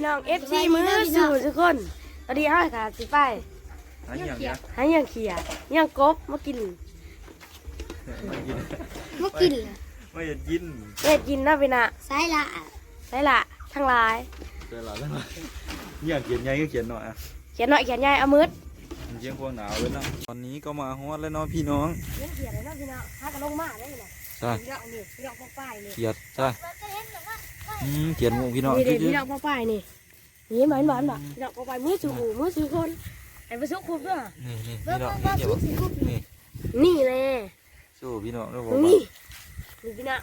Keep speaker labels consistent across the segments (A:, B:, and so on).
A: พี่น้อง FC มือสู่ทุกคนตอนนี้ห้าค่ะสิไป
B: อันอย่างเนี้ย
A: หายังเขียยังกบมากิน
B: ไม่กิน
C: เมื่อกิน
B: ไม่อยากกิน
A: เอ็ดกินนะพี่นะ
C: สายละ
A: ได้ละทั้งหลาย
B: เจอหลายแล้วนะอยากเขียนใหญ่ก็เขียนหน่อยอะ
A: เขียนหน่อยเขียนใหญ่เอามืด
B: มันเชียงพวงหนาวเลยนะตอนนี้ก็มาฮอดแล้วเนาะพี่น้อง
A: เขียนเขียนเลยนะพี่น้องหากระลงมาได้เลย
B: ใช่
A: พี่น้องนี่พี่น้องพ่อป้ายนี่
B: เขียดใช่อืม เขียนหมูพี่น้อง
A: นี่เด็
B: จุ๊
A: พี่
B: ด
A: น้องพ่อป้ายนี่นี่เหมือนเหมือนแบบพี่น้องพ่อป้ายมือสู่หูมือสู่คนไอ้ประสุคุบด้วย
B: ๆนี่นี่
C: เบิ่
B: พี่
C: ง
B: น้อง
C: เบิ่ง
B: นี่
C: เบิ่ง
B: เดี๋ยว
C: สิคุบ
B: นี่
A: นี่เลย
B: สู้พี่น้องแล้วบอก
A: นี่
B: ว่า
A: นี่พี่น้อง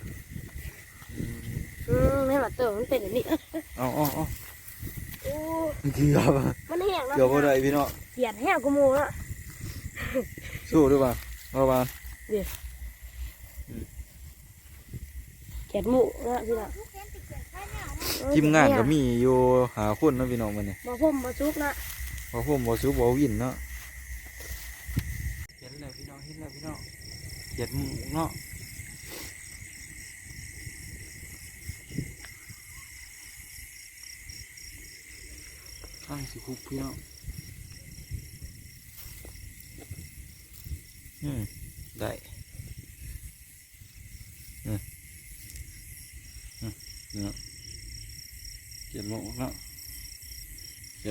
A: อืมให้มาเติมมันเป็นแบบนี้
B: เอาเอาเอา
A: โอ้
B: เกือบ
A: มันแห้งนะ
B: เกือบบ่ได้พี่น้อง
A: เขียนแห้งกูมูอะ
B: สู้ด้วยป่ะเอาป่ะ
A: เขียนหมูนะพี่น้อง
B: ทีมงานก็มีอยู่หาคนเนาะพี่น้องมันเนี่ย
A: มาพ่มมาซุกนะ
B: พอผมบอซูบอวินเนาะเห็นแล้วพี่น้องเห็นแล้วพี่น้องเขียดหมูเนาะตั้งสิคุกพี่น้องอืม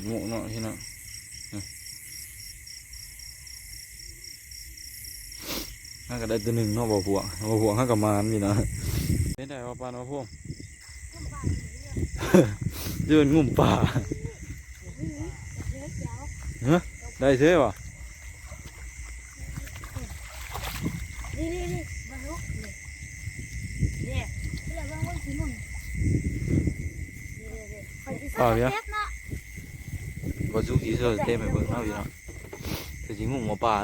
B: หมูเนาะพี่น้อง ห้าก็ได้ตัวหนึ่งเนาะบ่พวงบ่พวงห้ากับมานพี่นะไม่ได้ว่าปานว่าพวง เดินงุ่มป่าฮะได้เท่ป่ะ
A: นี่นี่นี่มาซุกนี่นี่
C: เดี๋ยวเบิ่งเบิ่งสิมุ่น
A: นี่นี่
C: ข่อยสิใส่เทปเนาะ
B: บ่สุกี้เสื้อเต็มไปเบิ่งเนาะพี่เนาะแต่สิงุ่มหัวป่าเนาะ
A: ไปอ่ะ
C: จุดสเต็ปกันแล้วมา
A: นี่เก็บกูนี่บัง
B: นาทีเงิมสองมือเหรอ
A: นี่นี่ดูไปเลย
B: เงิมสองมือเหรอ
A: ฮึได้แก้วอุ้ยอุ้ยยังไงน่ะ
B: ใช่ ได้แต่หญ้า
A: นี่
B: เอ้าเป็นเดีย ว
A: ป้า
B: โคเนาะบ่สุกน่ะ
A: เรื่องว่า
B: เดี๋ยวที่ยังมาปะ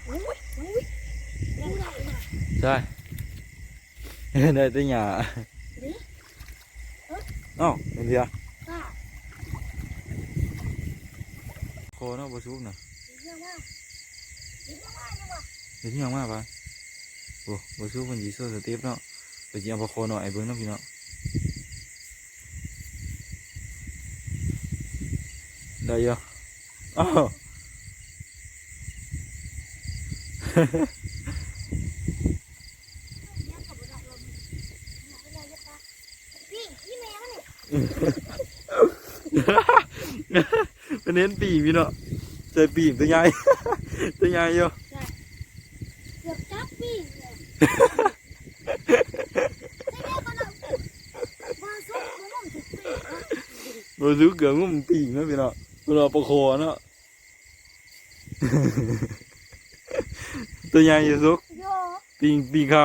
B: โอ้บ่สุกเพิ่ นสิเสื้อสเต็ปเนาะไปสิเอาบ่โคเนาะไอ้เบิ่งเนาะพี่เนาะได้เยอะอ้าว
C: พี่พี่แม่มันนี่
B: เป็นเน้นปีกพี่เนาะใส่ปีกตัวใหญ่ตัวใหญ่เยอะ
C: เกือบจับพี่เลยใส่แม่ก่อนเนาะบ่ซุกบ่มุ่งสิปีเน
B: กือบงุ่มปีกเนะพี่เนาะตัวเราประโคเนาะตัวใหญ่อยู่สุกปีกปีกเขา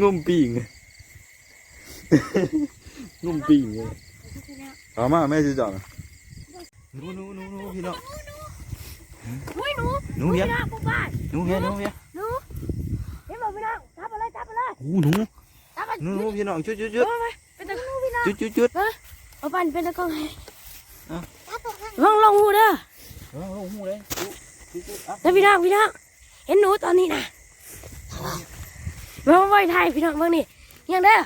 B: งุ่มปีก งุ่มปีกเลยเอามาแม่จะจับหนูหนูหนูหนูพี่เนาะ
A: อุ้ยหนู
B: หนูเพี้ย
A: พี่น้องพ่อป้าย
B: หนูเพี้ยหนูเพี้ย
A: หนูเห็นบอกพี่น้องจับไปเลยจับไปเลย
B: โอ้หนู
A: จับไป
B: หนูหนูพี่น้องจุดจุดจุด
A: เอาไปเป็นตะกร้องพี่น้อง
B: จุดจุดจุด
A: เอาปันเป็นตะกร้องให้
C: จับตรงนั้น
A: ลองลองหูเด้อ
B: โอ้โหเลยจุดจุดอะ
A: แล้วพี่น้องพี่น้องเห็นหนูตอนนี้นะมาไว้ไทยพี่น้องเบิ่งนี่ยังเด้อ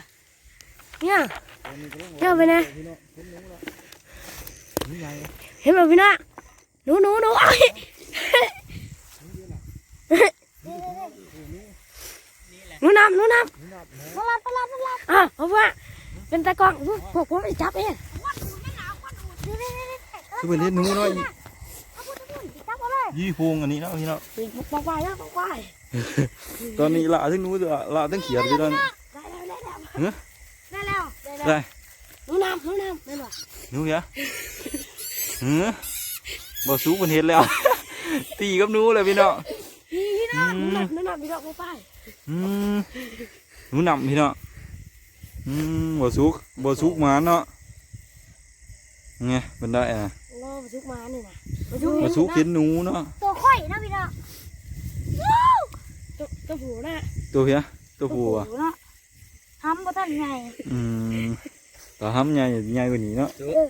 A: เนี่ยังยังไปนะเห็นบอกพี่น้องหนูหนูหนูเอ้หนูนำหนูนำ
C: พลัดพลัดพลัด
A: อะเพราว่าเป็นตะกร้องพวกผมไปจับเอง
B: คือเป็นเล่นหนูนาะ
C: เอย
B: ยี่พวงอันนี้เนาะพี่เนาะ
A: ปอกไปนะปอกไป
B: ตอนนี้ละทั้งหนูตัวละทั้งเขียดพี่ตอน
A: ได้แล้วได้แล้ว
C: ได้ แล้ว
A: ได้แล้ว
B: ได้
A: หนูนำหนูนำไม่หรอ
B: หนูเพี้ยหือบ่สู้บนเห็ดแล้วตีกับหนูเลยพี่เนาะ
A: พี่พี่น้องหนูนำหนู
B: หนูนำพี่เนาะอืมบ่สุกบ่สุกหมาเนาะไงเป็นได้อะ
A: โง่มาชุกมานี่นะ
B: บ่สุกเห็นหนูเนาะ
C: ตัวข่อยนะพี่น้อง
A: ตัวตัวผูน่ะ
B: ตัวเพี้ยตัวผู้อะ
A: เนาะ
C: สั้นไง
B: อืมตาห้ำใหญ่ใหญ่กว่านี้เนาะ
C: เออ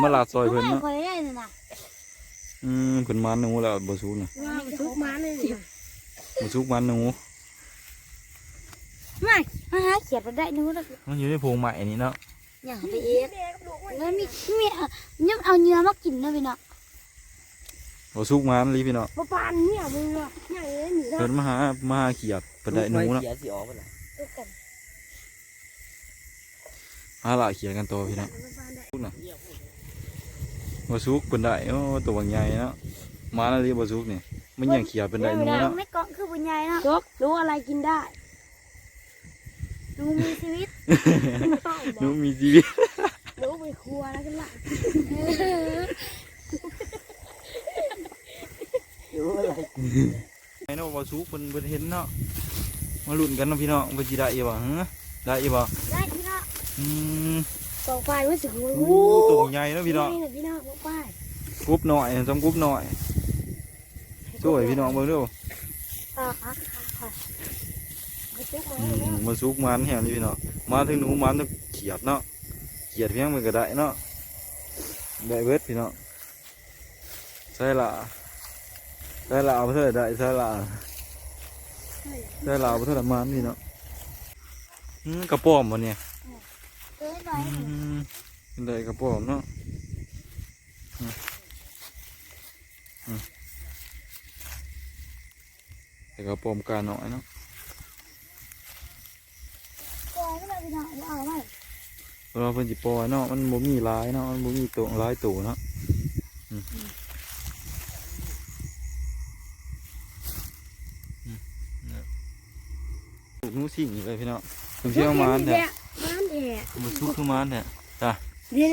B: มาลาดซอยเพิ่น
C: ไม่
B: เนาะ
C: คอยได้น่ะนะ
B: อืมเพิ่นมันหนูแล้วบ่สุกน่ะ
A: ว่ามันทุกมาเลยนะ
B: บ่สุกมันหนู
C: ไม่มาหาเขียดมาได้นู้นแล้ว
B: มันอยู่ในโพรงใหม่นี่เนาะ
C: อย่างไปเอ็ดแล้วมีมีเอาเนี่ยเอาเนื้อมากินนะพี่เนาะ
B: บ่สุกมันลีพี่เนาะ
A: ปปานเนี่ยมึงเนาะอย่างนี้หนีเนาะ
B: เพิ่นมาหามาหาเขียดเพิ่นได้หนูเนาะ
D: เขียสิออกไปละ
A: ทุกกัน
B: หาละเขียดกันต่อพี่เนาะ
A: ปปานได้
B: สุกน่ะบ่สุกเพิ่นได้โอ้ตัวบางใหญ่เนาะมาแล้วลีบ่สุกนี่มันยังเขียดเพิ่นได้หนูเนาะ
C: ไม่เกาะคือบุญใหญ่เนาะ
A: จกรู้อะไรกินได้
C: ดูมีชีวิต
B: หนูมีชีวิต
A: รู้ไปครัวแล้วกันละ
D: รู้อะ ไร
B: ไอ้เนาะบ่สุกเพิ่นเพิ่นเห็นเนาะมาลุ้นกันเนาะพี่เนาะว่าสิได้อีบ่ฮะได้อีบ่
C: ได้พี่เนาะ
B: อืม
A: สองฝ่ายรู้สึกว่า
B: โอ้ตัวใหญ่เนาะพี่เนาะ
A: นี่พี่น้องปป้าย
B: กรุบหน่อยจำกรุบหน่อยสวยพี่น้องเบิ่งดู
A: อ่าอะอะไปจุกมา
B: อื
A: แล้ว
B: มมาสุกมันแห้งนี่พี่น้องมาถึงหนูมันต้องเขียดเนาะเขียดเพียงมันก็ได้เนาะได้เบิดพี่น้องใส่ละ ใส่ละเอาไปเท่าไหร่ได้ใส่ละใส่ละเอาไปเท่าไหร่มันพี่เนาะกระป๋อมวันเนี่ย
C: เออหน่อย
B: อืมเป็นได้กระป๋อมเนาะอืมแต่กระป๋อมกาหน่อยเนาะ
C: ปอยไม่ได้พี่เนาะเอาไว้
B: เราเป็นจิปอยเนาะมันบ่มีหลายเนาะมันบ่มีตัวหลายตัวเนาะอืมอืมเนี่ย ลูกหนูสิ่งอีกเลยพี่น้องถึงเที่ยวมานแท้
A: มันแหะ
B: มันซุกคือมานแท้
A: เด็ด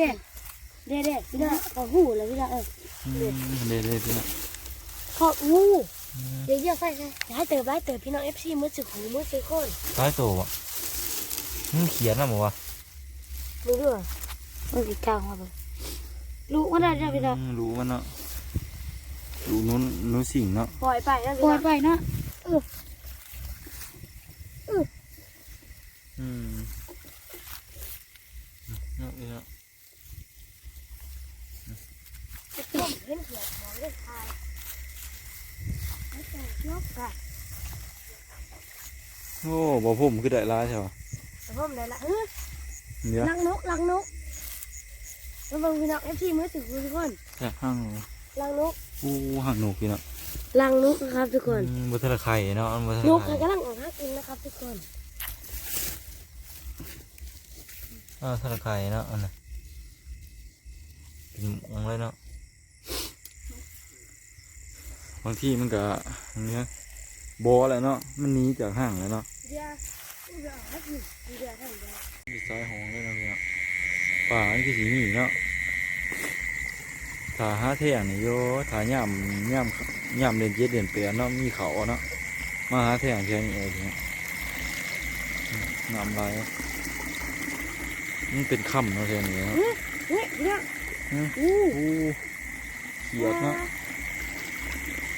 A: เด็ดเด็ดพี่น้องขอหูเลยพี่น้องเออ
B: อืมเด็ดๆพี่น้อง
A: ขอหูเดี๋ยวเยอะใส่ใส่ให้เติบได้เติบพี่น้องเอฟซีมือสึกหูมือสึกคน
B: หลายตัวบ่มันเขียนนะบ่วะ
A: รู้ด้วย
C: มันสิกลางมาบ่ลูกมันได้จ้ะพี่เนาะ
B: อืมรู้มันเนาะลูกหนูหนูสิ่งเนาะ
A: ปล่อยไปนะ
C: ปล่
A: พี่
C: อย
A: น้อง
C: ไปเนาะ
B: อืมเนาะพี่น้อง
A: เห็นเขียดมองเล่นทาย
C: ยกค่ะ
B: โอ้บ่ผมคือได้หลายใช่ป่ะ
A: แต่ผมเลยละเฮ้ย
B: เดี๋ยว
A: ลังนกลังนกแล้วบางพี่น้องเอฟซีมือสึกหูทุกคน
B: แค่ห้าง
A: ลังนก
B: อู้ห่างหนูพี่น้อง
A: ลังนกนะครับทุกคน
B: อืมบัทระไข่เนาะบัท
A: น
B: ระ
A: ก
B: ไข่
A: กำลังออกหากินนะครับทุกคน
B: อ่าบัทระไข่เนาะอันน่ะเป็นหมองเลยเนาะบางที่มันก็เนี้ยบออะไรเนาะมันหนีจากห้างเลยเนาะ
A: เดี๋ยวเดี๋ยวให้กินเดี๋ยวทำเดี๋ยว
B: มีสายหองเลยเนาะพี่เนาะป่ามันคือสีนี่เนาะถ้าหาเที่ยงนี่โยถ้าย่ำย่ำย่ำเด่นเจ็ดเด่นเปลี่ยนเนาะมีเขาเนาะมาหาเที่ยงแค่นี้เองเนี่ยอืมน้ำลาย มันเป็นค่ำเนาะแค่นี้เนาะ
A: เฮ้ยเดี๋ยว
B: อืม
A: อู้
B: อู้เขียดเนาะ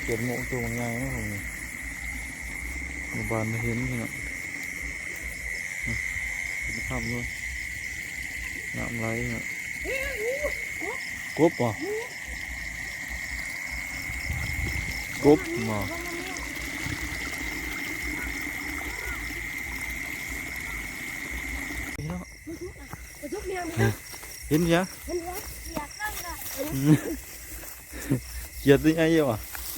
B: เขียดโมงตัวมันใหญ่เนาะผมหมู่บ้านไม่เห็นพี่เนาะอืมเป็นค่ำด้วยน้ำไหลเนาะกบป่ะกบมาพี่เนาะ
A: ไปทุกเมียงพี่น้อง
B: เห็นยัง
A: เห็นไหม
C: อยากนั่งน่ะ
B: เขียดตัวใหญ่เยอะว่ะ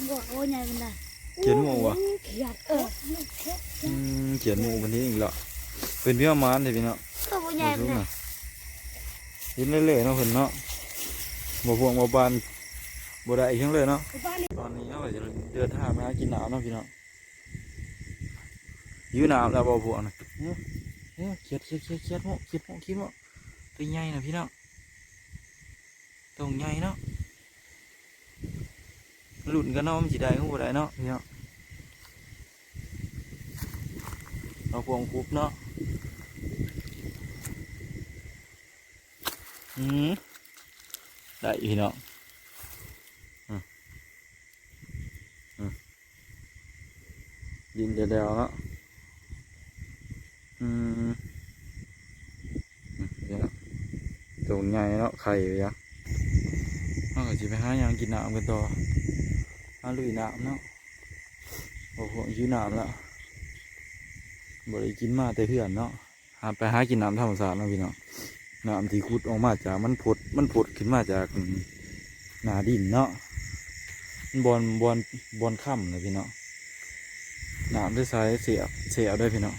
C: บอกโอ้ยใหญ่มันน่ะ
B: เขียนหมูว่ะ
A: เขียดเออ
B: อืมเขียนหมูวันนี้อีกแล้วเป็นพี่มานเลยพี่เนาะ
C: ก็บุญใหญ่มัน
B: บ่
C: น่ะ
B: เห็นเรื่อยๆเนาะเพิ่นเนาะบ่พวงบ่บานบ่ได้อีกทั้งเลยเนาะ
A: บ้านนี้
B: ตอนนี้เราก็จะเดินทางมาหากินน้ำเนาะพี่เนาะอยู่น้ำแล้วบ่พวงนะเฮ้ยเฮ้ยเขียดเขียดเขียดเขียดหมูเขียดหมูเขียดหมูตัวใหญ่นะพี่เนาะ ตัวใหญ่เนาะหลุดกันเนาะมันสิได้ก็บ่ได้เนาะพี่เนาะเราพวงคุบเนาะอืมได้อยู่พี่น้องอืมอืมดินเดียวๆเนาะอืมเดี๋ยวตรงใหญ่เนาะไข่ไปยัง เราก็จะไปหาหยังกินน้ำกันต่อหาลุยน้ำเนาะโอ้โหยื้อน้ำแล้วบ่ได้กินมาแต่เพื่อนเนาะหาไปหากินน้ำธรรมชาติเนาะพี่เนาะน้ำที่ขุดออกมาจากมันผดมันผดขึ้นมาจากหนาดินเนาะมันบอนบอนบอนค่ำเลยพี่เนาะน้ำได้ใช้เสียบเสียบได้พี่เนาะ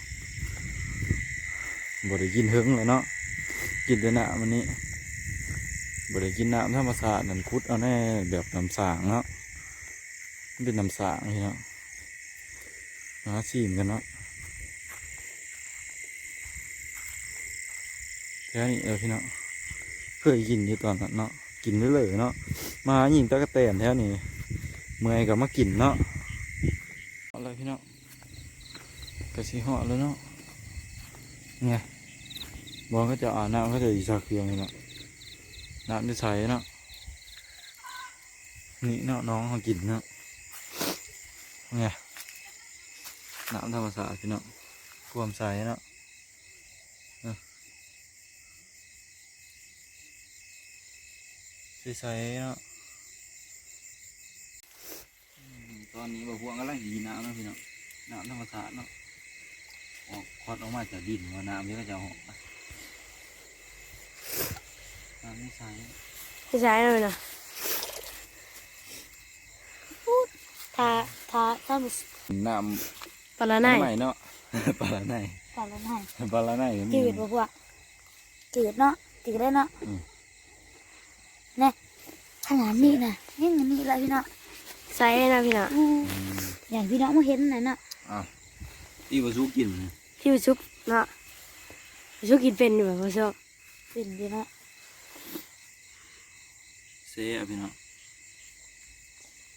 B: บ่ได้กินเฮิงเลยเนาะกินแต่น้ำมันนี้ บ่ได้กินน้ำธรรมชาตินั่นขุดเอาแน่แบบน้ำสางเนาะมันเป็นน้ำสางพี่เนาะหาซีมกันเนาะแค่นี้เลยพี่เนาะเคยกินอยู่ตอนนั้นเนาะกินได้เลยเนาะมายิงตะกะแตนแถวนี้เมื่อยกับมากินเนาะอาเลยพี่เนาะกระสีห่อแล้วเนาะไงบอลก็จะอ่าบน้ำก็จะอีสาเครื่องนี่เนาะ น้ำจะใสเนาะนี่เนาะน้องเขากินเนาะไงน้ำธรรมศาสตร์พี่เนาะความใสเนาะใสๆเนาะตอนนี้บ่พวงกำลังดีน้ำนะพี่เนาะน้ำธรรมชาติเนาะออกคอดออกมาจากดินว่าน้ำนี้ก็จะออม ไม่ใส
A: ไม่ใช่เลยนะถ้าถ้าถ้ามัน
B: น้
A: ปลาำไหน
B: ใหม่เนาะปลาละไหน
C: ปลาละไหน
B: ปลาละไหนก็มี
C: จืดบ่พวกจืดเนาะจืดได้เนาะ
B: อืม
C: เนี่ยขนาดนี้นะนี่เงินนี่ละพี่เนาะ
A: ใส่นะพี่น้อง
C: อู้
B: อืม
C: อย่างพี่น้องมาเห็นน่ะเนาะ
B: อะที่บสุกิน
A: พี่ไปซุปเนาะไปซุปกินเป็นอยู่แบบพ่อชอบ
C: เป็นพี่เนาะ
B: เซ่อะพี่เนาะ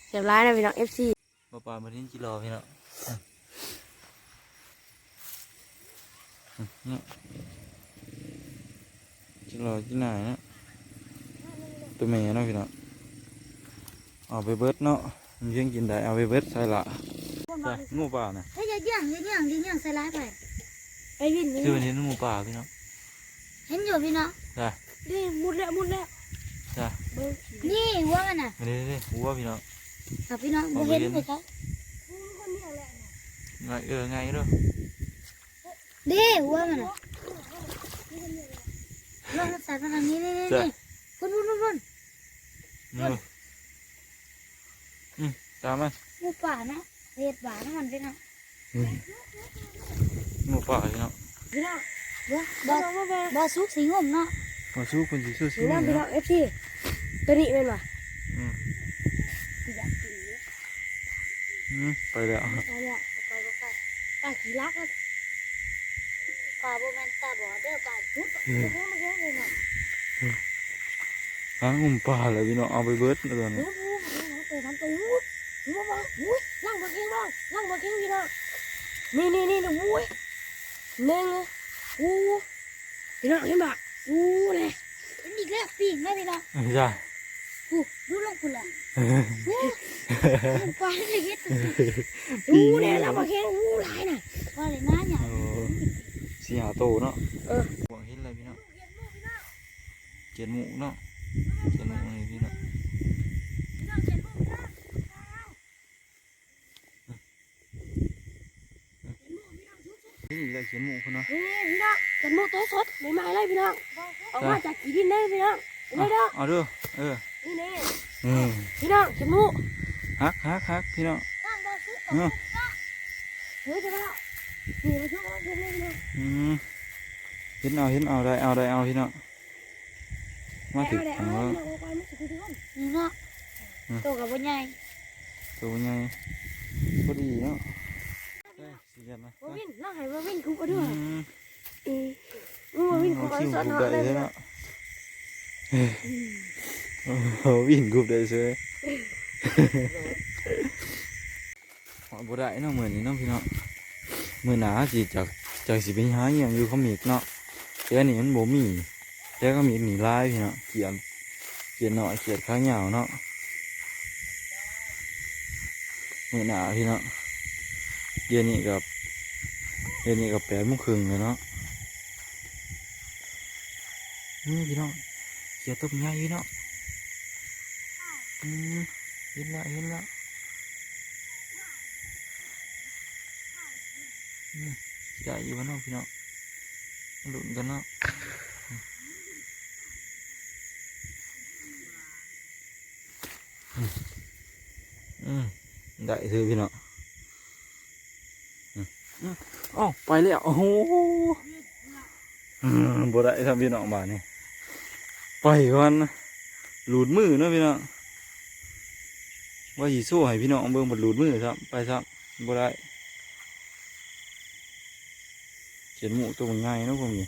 A: เสียบร้ายนะพี่น้องเอฟซี
B: ปลาปลามาทิ้งกิโลพี่เนาะอืมเนี่ยกิโลที่ไหนเนาะตัวเมย์เนาะพี่เนาะเอาไปเบิดเนาะมันยังกินได้เอาไปเบิดใส่ละใส่งูป่าน่ะ
C: เฮ้ยอย่าย่างอย่าย่างอย่าย่างใส่ร้ายไป
A: ไปวินนี่
B: คือวันนี้งูป่าพี่เนาะ
C: เห็นอยู่พี่เนาะ
B: ใช่
A: นี่มุดแล้วมุดแล้ว
B: ใช่
A: เบิ้ง
C: นี่หัวมันน่ะ
B: วันนี้นี่หัวพี่เนาะ
C: กับพี่น้องบ่เห็นเลยครับ
B: ไงเออไงเนาะ
C: เด้หัวมันน่ะลองใส่มาทางนี้นี่นี่นี่พุ่นพุ่นพุ่นพุ่น
B: นี่อืมตามมัน
C: หมูป่านะเห็ดหวานมันพี่น้อง
B: อืมงูป่าพี่เนาะ
A: พี่น้อง
C: บ่
A: บอ
C: บ่
A: กมาแม่
C: บ่สุกสีงมเนาะ
B: มาสู้คนสิสู้สิ
A: พี่น้องพี่น้อ
B: เนาะ
A: งเอฟซี ตัวนี้เป็นป่ะ
B: อืม
A: อยากกินเนี่ย
B: อืมไปแล้ว
A: ไปเนี่ยไปไปไปไปขี่รักนะ
C: ป่าบ่แม่นตาบอดเด้อป่า
A: มุดไปแค่มาแค่เลยนะ
B: หางุมป่าเลยพี่เนาะเอาไปเบิดแล้วตอนนี้
A: โอ้โหเตะทำตัวมุดมุดมามุดล่างมาเข่งบ้างล่างมาเข่งพี่น้องนี่นี่นี่มุ้ยหนึ่งอู้พี่น้องเห็นป่ะอู้เลย
C: เป็นอีกแล้วปีกแม่พี่น้อง
B: ไม่ใช่
C: กู ดูลงพุ่นล่ะหมูป่าได้เฮ็ด
A: อู้เนี่ยล่างมาเข่งอู้หลายน่ะ
C: ว่าเลยนะเนี่ย
B: โอ้สีหาโตเนาะ
A: เออ
B: หวังเห็นอะไรพี่เนาะเจ็ดหมูเนาะเจ็ดหมูนี่พี่เนาะนี่เลยเขียนหมูคุณเนาะ
A: นี่พี่น้องกันโมตัวสดใหม่ๆเลยพี่น้องออกมาจากกี่ดินได้พี่น้องได้เด้อ
B: เอาเด้อเออ
A: นี่แน่
B: อืม
A: พี่น้องเข็มมู
B: ฮักฮักฮักพี่เนาะ
C: ข้างบ่สุก
B: เนาะ
A: เฮ้ยจะมานี่มาช่วยกันเลยพี่น้อง
B: อืมเห็นเอาเห็นเอาได้เอาได้เอาพี่เนาะมาถึง
A: เดี๋ยว
B: เอ
A: เอา
B: อ
A: เดี๋ยวเอาไปไม่สุดทุกคน
C: นี่เนาะโตกับบ่ใหญ่
B: ตัวใหญ่พอดีเนาะได้สิกันนะ
A: มาวินนั่งให้มาวินคุกมา
B: อื
A: ด้วย
B: ม
A: อืมมาวินคุก
B: เอา
A: มา
B: คิว
A: สอน
B: กุบ
A: หน่อ
B: ได้
A: ยเลย
B: เนาะโอ้โหวิ่งกุบได้เฉยห อบ่ได้เนาะเหมือนนี้เนาะพี่เนาะมือหนาสิจากจากสิเป็นหาเงียงอยู่เขามีเนาะแต่อันนี้มันบ่มีแต่ก็มีหนีลายพี่เนาะเขียนเขียนหน่อยเขียนข้างยาวเนาะมือหนาพี่เนาะเดี๋ยวนี้กับเดี๋ยวนี้ก็แปดโมงครึ่งเลยเนาะนี่พี่น้องเขียวต้มใหญ่พี่น้องอืมเห็นละเห็นละอืม ใหญ่อยู่วะเนาะพี่น้องหลุนกันเนาะอืมได้เถอพี่น้องอ้าวไปแล้วโอ้โหอืมบ่ได้ทำพี่น้องบานนี่ไปก่อนหลุดมือเนาะพี่น้องว่าสิสู้ให้พี่น้องเบิ่งบ่หลุดมือครับไปครับบ่ได้ เขียนหมูตัวมันใหญ่เนาะผมนี่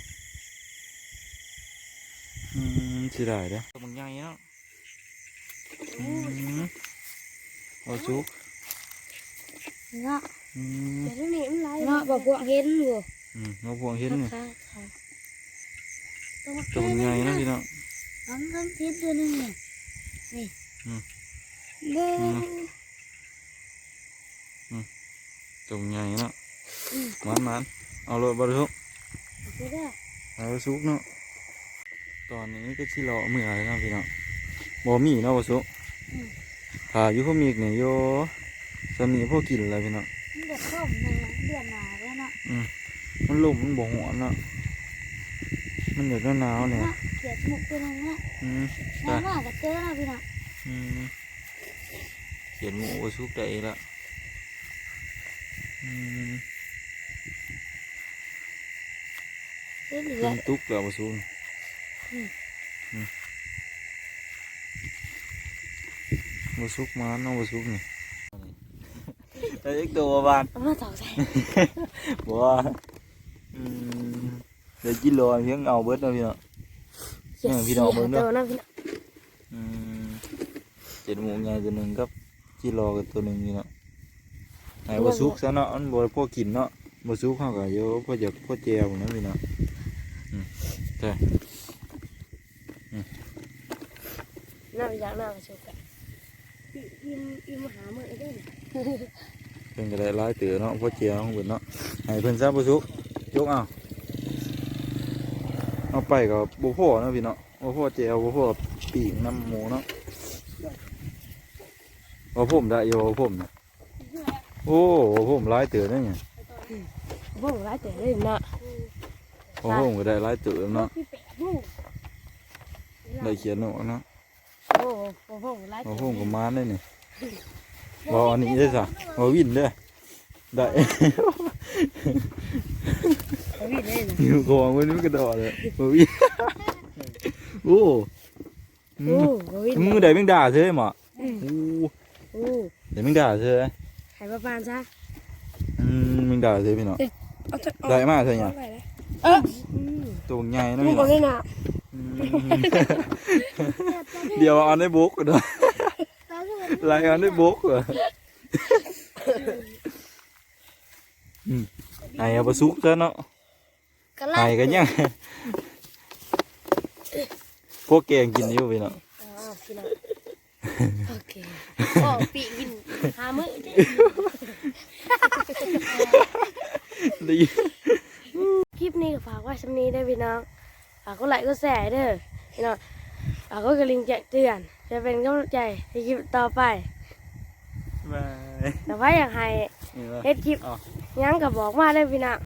B: อืมสิได้เด้อตัวมันใหญ่เนาะอืมเอาสุก
C: เนาะ
B: อืม
C: เดี๋ยวนี้มันไหลเนาะบอกพวกเห็นอยู่
B: อืมเอาพวงเห็นนี่
C: ค่ะค่ะตัว
B: ตัวมันใหญ่เนาะพี่น้อง
C: ทำทำเห็นตัวนึงเนี่ยนี่
B: อืม
C: เด้อ
B: ตรงใหญ่เนาะ
C: อืม
B: มันมันเอาเลยบรรทุก
C: เด้อ
B: เอาบรรทุกเนาะ ตอนนี้ก็ที่รอเมื่อไรเนาะพี่น้องบ่มีเนาะบรรทุกถ่ายอยู่พวกมีกเนี่ยโยสมีพวกกินอะไรพี่น้อง
C: มันจะเข้มในเดือนหนาแล้วเนาะ
B: มันลมมันบ่หัวเนาะ มันอยากหนาวๆเนี่ย
C: เนาะเขียดหมุกตัวนึงเนาะ
B: อืม
C: แม่ว่าก็เจอแล้วพี่น้อง
B: อืมเขียนหมูบรรทุกได้ละอืม
C: เห็นเหลื
B: เป็
C: อน
B: ตุกแล้วบรรทุก
C: อืม
B: อืมบรรทุกมาเนาะบรรทุกนี่แต่อีกตัวบาน
C: เอามาต่อใส่
B: บัวอืมเดี๋ยวกิโลเพียงเอาเบิดเนาะพี่เนาะเนี่ยพี่น้องเบิ่งเด้อ
C: ตัวนะพี่น้อง
B: อืมเจ็ดหมูใหญ่ตัวห นึ่งกับกิโลกับตัวหนึ่งนี่เนาะไหนบ่สุกซะเนาะอันบ่พอกินเนาะบ่สุกเขาก็เยอะพอจะพอแจวนะพี่เนาะอืม ใช่
C: น่าไปอยากน่าไปชมกันอิ่มอิ่มหามือได้เนี่ย
B: เพิ่นก็ได้หลายเตือเนาะพอแจวของเพิ่นเนาะให้เพิ่นซะบ่สุกยกเอาเอาไปก็บ่พอเนาะพี่เนาะบ่พอแจวบ่พอปีกน้ำหมูเนาะบ่ผมได้อยู่บ่ผมน่ะโอ้โหผมหลายเตือได้ไง
C: พวกร้ายแต่เลยเนาะ
B: โอ้โหผมก็ได้หลายเตือเนาะ
C: พี่แปะลูก
B: ได้เขียนเนาะเนาะ
C: โอ้โหพวกร้าย
B: โอ้
C: แต่
B: โหผมก็มาได้นี่บออันนี้ได้สะบอวินเด้อได้
C: พี่เลยนะ
B: อยู่กองไว้นี่มันกระโดดเลยบอวินโอ้อื
C: โอ้
B: ม
C: โหวิน
B: มึงได้แมงดาเธอหมอโอ้
C: โอ้
B: ได้แมงดาเธอ
C: หายประมาณซะ
B: อืมแมงดาเธอพี่น้อง
C: เอาเถอะ
B: ได้มากเธอเนี่ย
C: เออ
B: ตัวใหญ่ เนาะ
C: มึง
B: พี่
C: บ
B: น้
C: อ
B: อกง
C: เลยนะ
B: อืมเดี๋ยวเอาในบุกเนาะรายงานในบุกเหรออืมไอ้เอาไปซุกซะเนาะ
C: กระ
B: ไอ้กันยังพวกแกงกินอยู่พี่เนาะ
C: อ๋อพี่น้องโอเคโอ้ปีกินหามือ
B: ดี
C: คลิป นี้ก็ฝากไว้ชั้นนี้ได้พี่น้องฝากกดไลค์กดแชร์เด้อพี่น้องฝากกดกระลิ่งแจ้งเตือน จะเป็นกำลังใจในคลิปต่อไป
B: บาย
C: แต่ว่าอยากให้
B: นี่วะ
C: เฮ็ดคลิป
B: อ๋อ
C: หยังก็บอกมาเลยพี่น้อง